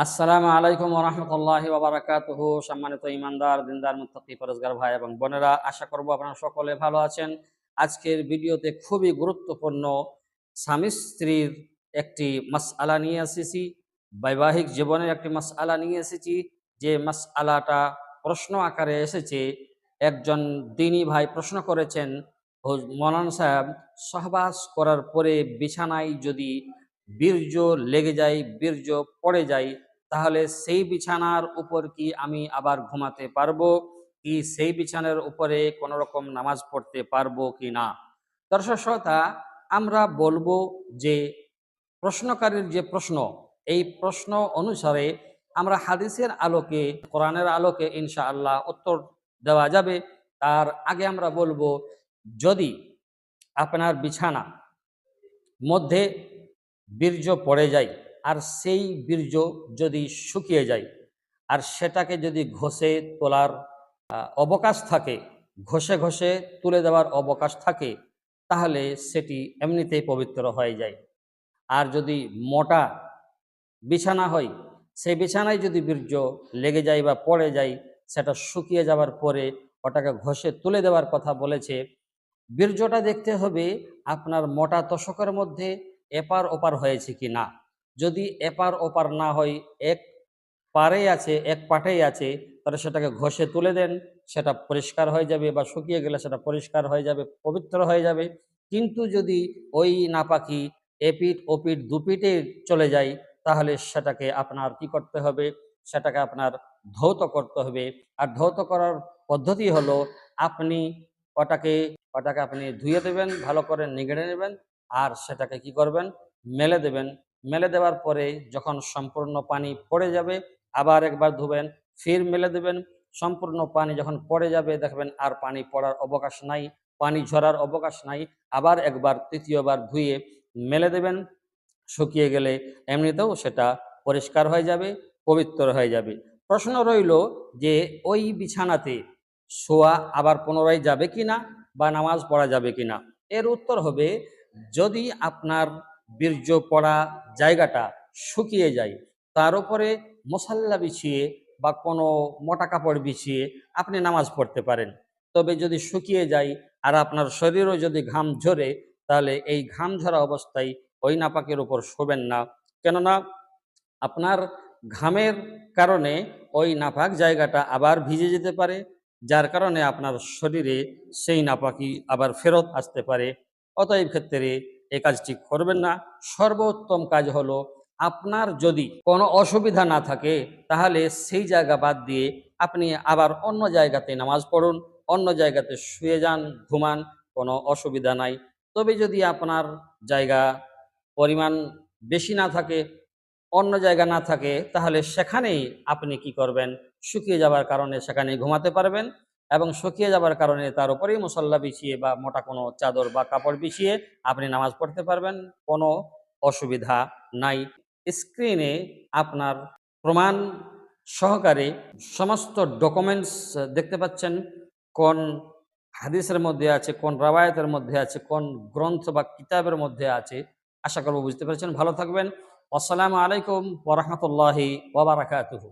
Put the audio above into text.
আসসালামু আলাইকুম রহমতুল্লাহ ওবরাকাতুহ সম্মানিত ইমানদার দিনদার, মুত্তাকি, পরজগার ভাই এবং বোনেরা, আশা করব আপনারা সকলে ভালো আছেন। আজকের ভিডিওতে খুবই গুরুত্বপূর্ণ স্বামী স্ত্রীর একটি মাসআলা নিয়ে এসেছি, বৈবাহিক জীবনের একটি মাসআলা নিয়ে এসেছি, যে মাসআলাটা প্রশ্ন আকারে এসেছে। একজন দিনী ভাই প্রশ্ন করেছেন মৌলানা সাহেব, সহবাস করার পরে বিছানায় যদি বীর্য লেগে যায়, বীর্য পড়ে যায়, তাহলে সেই বিছানার উপর কি আমি আবার ঘুমাতে পারব? কি সেই বিছানার উপরে কোনো রকম নামাজ পড়তে পারব কি না? দর্শক শ্রোতা, আমরা বলব যে প্রশ্নকারীর যে প্রশ্ন, এই প্রশ্ন অনুসারে আমরা হাদিসের আলোকে, কোরআনের আলোকে ইনশাআল্লাহ উত্তর দেওয়া যাবে। তার আগে আমরা বলব, যদি আপনার বিছানা মধ্যে বীর্য পড়ে যায়, আর সেই বীর্য যদি শুকিয়ে যায়, আর সেটাকে যদি ঘষে তোলার অবকাশ থাকে, ঘষে ঘষে তুলে দেওয়ার অবকাশ থাকে, তাহলে সেটি এমনিতেই পবিত্র হয়ে যায়। আর যদি মোটা বিছানা হয়, সেই বিছানায় যদি বীর্য লেগে যায় বা পড়ে যায়, সেটা শুকিয়ে যাওয়ার পরে ওটাকে ঘষে তুলে দেওয়ার কথা বলেছে, বীর্যটা দেখতে হবে আপনার মোটা তশকের মধ্যে এপার ওপার হয়েছে কি না? যদি এপার ওপার না হয়, এক পারেই আছে, এক পাটেই আছে, তাহলে সেটাকে ঘষে তুলে দেন, সেটা পরিষ্কার হয়ে যাবে বা শুকিয়ে গেলে সেটা পরিষ্কার হয়ে যাবে, পবিত্র হয়ে যাবে। কিন্তু যদি ওই নাপাকি এপিট ওপিট দুপিটে চলে যায়, তাহলে সেটাকে আপনার কি করতে হবে? সেটাকে আপনার ধৌত করতে হবে। আর ধৌত করার পদ্ধতি হলো, আপনি ওটাকে ওটাকে আপনি ধুয়ে দেবেন, ভালো করে নিগড়ে নেবেন আর সেটাকে কি করবেন? মেলে দেবেন। মেলে দেওয়ার পরে যখন সম্পূর্ণ পানি পড়ে যাবে, আবার একবার ধুবেন, ফির মেলে দেবেন। সম্পূর্ণ পানি যখন পড়ে যাবে, দেখবেন আর পানি পড়ার অবকাশ নাই, পানি ঝরার অবকাশ নাই। আবার একবার, তৃতীয়বার ধুয়ে মেলে দেবেন। শুকিয়ে গেলে এমনিতেও সেটা পরিষ্কার হয়ে যাবে, পবিত্র হয়ে যাবে। প্রশ্ন রইল যে, ওই বিছানাতে শোয়া আবার পুনরায় যাবে কিনা বা নামাজ পড়া যাবে কিনা? এর উত্তর হবে যদি আপনার বীর্য পড়া জায়গাটা শুকিয়ে যায়, তার উপরে মশাল্লা বিছিয়ে বা কোনো মোটা কাপড় বিছিয়ে আপনি নামাজ পড়তে পারেন। তবে যদি শুকিয়ে যায় আর আপনার শরীরও যদি ঘাম ঝরে, তাহলে এই ঘাম ঝরা অবস্থায় ওই নাপাকের উপর শোবেন না। কেননা আপনার ঘামের কারণে ওই নাপাক জায়গাটা আবার ভিজে যেতে পারে, যার কারণে আপনার শরীরে সেই নাপাকি আবার ফেরত আসতে পারে। অতএব ক্ষেত্রে এই কাজটি করবেন না। সর্বোত্তম কাজ হলো আপনার যদি কোনো অসুবিধা না থাকে, তাহলে সেই জায়গা বাদ দিয়ে আপনি আবার অন্য জায়গাতে নামাজ পড়ুন, অন্য জায়গাতে শুয়ে যান, ঘুমান, কোনো অসুবিধা নাই। তবে যদি আপনার জায়গা পরিমাণ বেশি না থাকে, অন্য জায়গা না থাকে, তাহলে সেখানেই আপনি কি করবেন? শুকিয়ে যাওয়ার কারণে সেখানে ঘুমাতে পারবেন। এবং শুকিয়ে যাওয়ার কারণে তার উপরেই মশল্লা বিছিয়ে বা মোটা কোনো চাদর বা কাপড় বিছিয়ে আপনি নামাজ পড়তে পারবেন, কোনো অসুবিধা নাই। স্ক্রিনে আপনার প্রমাণ সহকারে সমস্ত ডকুমেন্টস দেখতে পাচ্ছেন, কোন হাদিসের মধ্যে আছে, কোন রাবায়তের মধ্যে আছে, কোন গ্রন্থ বা কিতাবের মধ্যে আছে। আশা করব বুঝতে পেরেছেন। ভালো থাকবেন। আসসালামু আলাইকুম ওরহমতুল্লাহি ওবরাকাতুহু